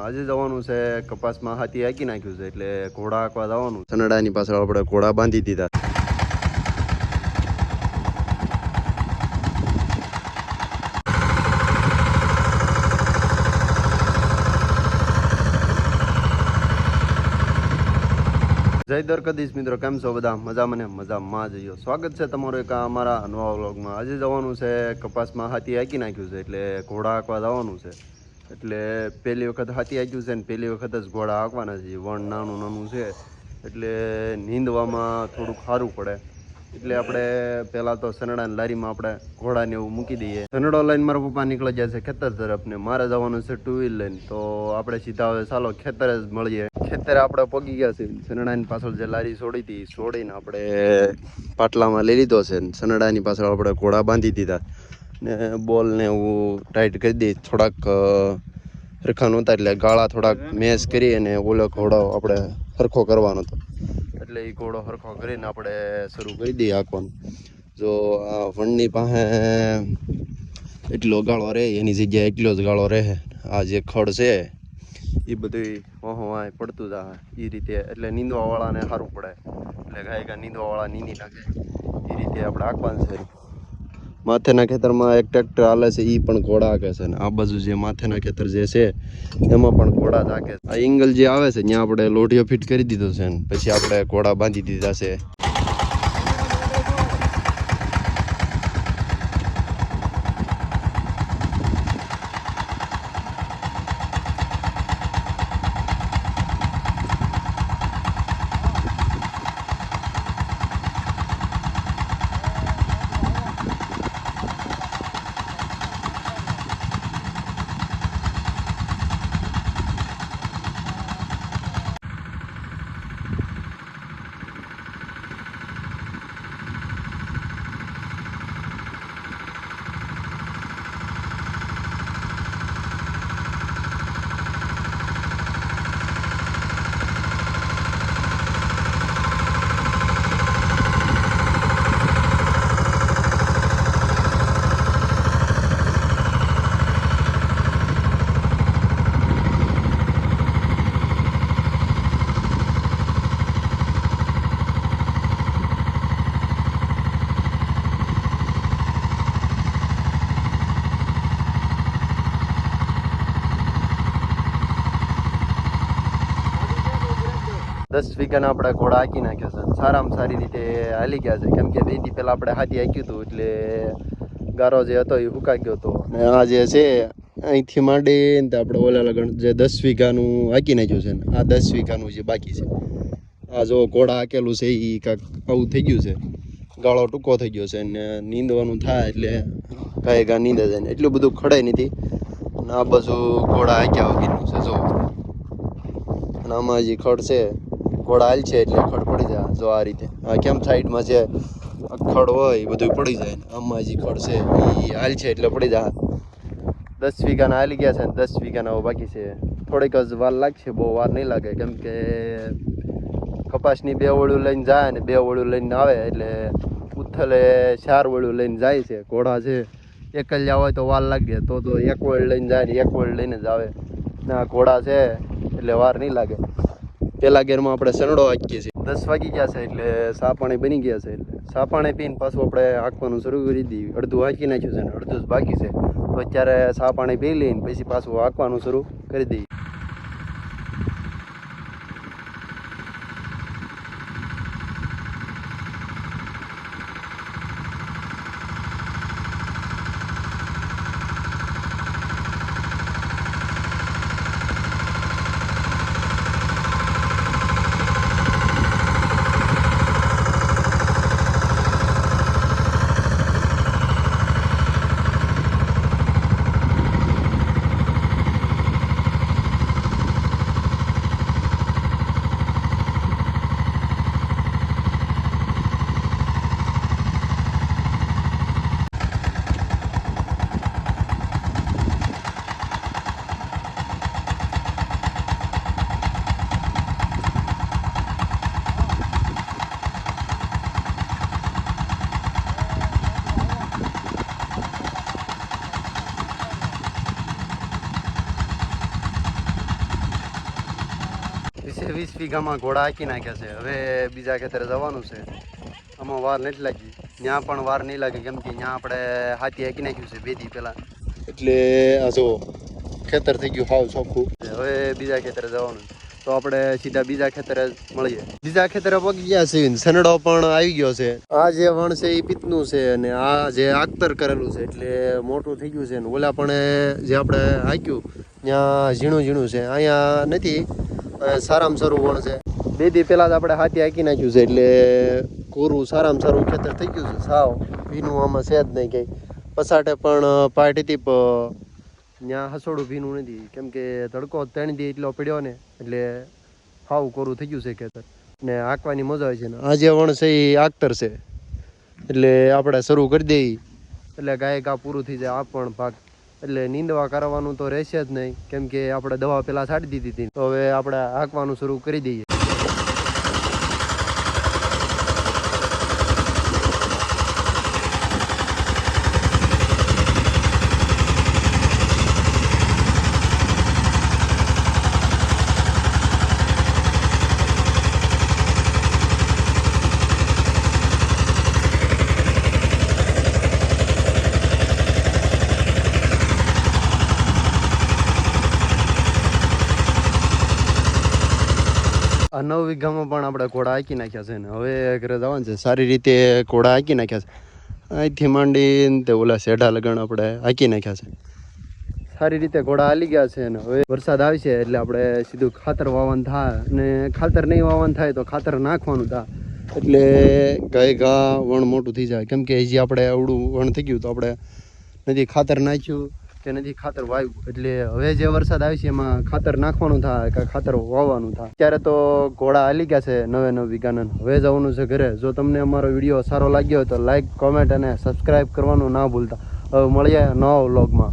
આજે જવાનું છે, કપાસમાં હાથી હાકી નાખ્યું છે, એટલે ઘોડા હાંકવા જવાનું. સનડાની પાછળ આપણે ઘોડા બાંધી દીધા. જય દરકદીશ મિત્રો, કેમ છો બધા? મજા મને મજામાં જઈયો સ્વાગત છે તમારું એક અમારા નવા વ્લોગમાં. આજે જવાનું છે, કપાસમાં હાથી હાકી નાખ્યું છે, એટલે ઘોડા આંકવા જવાનું છે. એટલે પહેલી વખત હાથી હાક્યું છે ને પહેલી વખત જ ઘોડા હાંકવાના છે. વણ નાનું નાનું છે. એટલે નીંદવામાં થોડુંક સારું પડે. એટલે આપણે પહેલાં તો સનડાની લારીમાં આપણે ઘોડાને એવું મૂકી દઈએ. સનડો લઈને મારા પપ્પા નીકળી જાય છે ખેતર તરફ ને મારે જવાનું છે ટુ વ્હીલ લઈને. તો આપણે સીધા હવે ચાલો ખેતર જ મળીએ. ખેતરે આપણે પગી ગયા છે. સનડાની પાછળ જે લારી છોડી હતી, છોડીને આપણે પાટલામાં લઈ લીધો છે સનડાની પાછળ આપણે ઘોડા બાંધી દીધા. ને બોલને એવું ટાઈટ કરી દઈ થોડાક અ, હતા એટલે ગાળા થોડાક મેચ કરી અને ઓલો ઘોડો આપણે સરખો કરવાનો હતો. એટલે એ ઘોડો સરખો કરીને આપણે શરૂ કરી દઈએ આંકવાનું જો આ વણની પાસે એટલો ગાળો રહે એની જગ્યાએ એટલો જ ગાળો રહે. આ જે ખડ છે એ બધું ઓહો આ પડતું જ એ રીતે એટલે નીંદવાવાળાને સારું પડે. એટલે ગાય ગા નીંદવાવાળા નીંદી નાખે. એ રીતે આપણે આંકવાનું છે માથેના ખેતરમાં એક ટ્રેક્ટર હાલે છે એ પણ ઘોડા હાકે છે ને આ બાજુ જે માથેના ખેતર જે છે, એમાં પણ ઘોડા જ હાકે છે. આ એંગલ જે આવે છે, ત્યાં આપણે લોઢીઓ ફિટ કરી દીધો છે ને, પછી આપણે ઘોડા બાંધી દીધા છે. દસ વીઘાના આપણે ઘોડા હાકી નાખ્યો છે. સારામાં સારી રીતે હાલી ગયા છે. કેમ કે બે પહેલાં આપણે હાથી હાક્યું હતું, એટલે ગારો જે હતો એ હુકાઈ ગયો હતો. ને આ જે છે, અહીંથી માંડીને તે આપણે ઓલા લગન જે દસ વીઘાનું હાકી નાખ્યું છે ને, આ દસ વીઘાનું જે બાકી છે. આ જો ઘોડા હાકેલું છે એ કાંઈક આવું થઈ ગયું છે. ગાળો ટૂંકો થઈ ગયો છે ને નીંદવાનું થાય એટલે કાંઈ ગા નીંદે જાય ને. એટલું બધું ખડાય નથી. અને આ બાજુ ઘોડા હાક્યા વગરનું છે, જો. અને આમાં જે ખડ છે ઘોડા હાલ છે એટલે ખડ પડી જાય જો આ રીતે. કેમ સાઈડમાં જે અખડ ખડ હોય એ બધું પડી જાય આમાં જે ખડ છે એ હાલ છે એટલે પડી જાય. દસ વીઘાના હાલી ગયા છે ને દસ વીઘાના બાકી છે. થોડીક જ વાર લાગશે, બહુ વાર નહીં લાગે. કેમ કે કપાસની બે વળું લઈને જાય ને બે વળું લઈને આવે એટલે ઉથલે ચાર વળું લઈને જાય છે. ઘોડા છે એકલ્યા હોય તો વાર લાગે. તો તો એક વળ લઈને જાય ને એક વળ લઈને જ આવે. ના, ઘોડા છે એટલે વાર નહીં લાગે. પેલા ગેરમાં આપણે સનડો હાંકીએ છીએ. દસ વાગી ગયા છે એટલે સા પાણી બની ગયા છે એટલે. સા પાણી પીને પાછું આપણે હાંકવાનું શરૂ કરી દીધું. અડધું હાંકી નાખ્યું છે ને અડધું જ બાકી છે. તો અત્યારે સા પાણી પી લઈને પછી પાછું હાંકવાનું શરૂ કરી દઈએ વીસે વીસ વીઘામાં ઘોડા હાકી નાખ્યા છે. હવે બીજા ખેતરે જવાનું છે. આમાં વાર નથી લાગી. ત્યાં પણ વાર નહીં લાગે કેમ કે ત્યાં આપણે હાથી હાંકી નાખ્યું છે બે દી પહેલાં. એટલે આ જો ખેતર થઈ ગયું હાવ ચોખ્ખું. હવે બીજા ખેતરે જવાનું છે. તો આપણે સીધા બીજા ખેતરે મળીએ. બીજા ખેતરે પગી ગયા છે. સનડો પણ આવી ગયો છે. આ જે વણ છે એ પિત્તનું છે અને આ જે આખતર કરેલું છે એટલે મોટું થઈ ગયું છે. અને ઓલા પણ જે આપણે હાંક્યું ત્યાં ઝીણું ઝીણું છે. અહીંયા નથી. સારામાં સારું વણ છે. બે દી પહેલાં જ આપણે હાથી આંકી નાખ્યું છે, એટલે કોરું સારામાં સારું ખેતર થઈ ગયું છે, સાવ. ભીનું આમાં છે જ નહીં કંઈ. પસાટે પણ પાર્ટીથી ત્યાં હસોડું ભીનું નથી. કેમ કે તડકો ત્રણ દી એટલો પડ્યો ને, એટલે સાવ કોરું થઈ ગયું છે ખેતર. ને આંકવાની મજા આવે છે ને. આ જે વણ છે એ આખતર છે. એટલે આપણે શરૂ કરી દઈએ એટલે ગાય ગા પૂરું થઈ જાય, આ પણ ભાગ. એટલે નીંદવા કરવાનું તો રહેશે જ નહીં. કેમ કે આપણે દવા પહેલાં છાંટી દીધી હતી તો હવે આપણે હાંકવાનું શરૂ કરી દઈએ. આ નવ વીઘામાં પણ આપણે ઘોડા હાંકી નાખ્યા છે ને. હવે ઘરે જવાનું છે. સારી રીતે ઘોડા હાંકી નાખ્યા છે. અહીંથી માંડીને તે ઓલા શેઢા લગણ આપણે હાંકી નાખ્યા છે. સારી રીતે ઘોડા હાલી ગયા છે ને. હવે વરસાદ આવશે એટલે આપણે સીધું ખાતર વાવવાનું થાય અને ખાતર નહીં વાવવાનું થાય તો ખાતર નાખવાનું થાય એટલે ગાય, ઘા, વણ મોટું થઈ જાય. કેમ કે હજી આપણે અવડું વણ થઈ ગયું તો આપણે નથી ખાતર નાખ્યું. કે નથી ખાતર વાવ્યું એટલે હવે જે વરસાદ આવશે એમાં ખાતર નાખવાનું થાય કે ખાતર વાવવાનું થાય. ત્યારે તો ઘોડા હાલી ગયા છે નવે નવ વીઘાના. હવે જવાનું છે ઘરે. જો તમને અમારો વીડિયો સારો લાગ્યો તો લાઇક કોમેન્ટ અને સબસ્ક્રાઈબ કરવાનું ના ભૂલતા. હવે મળીએ નવા વ્લોગમાં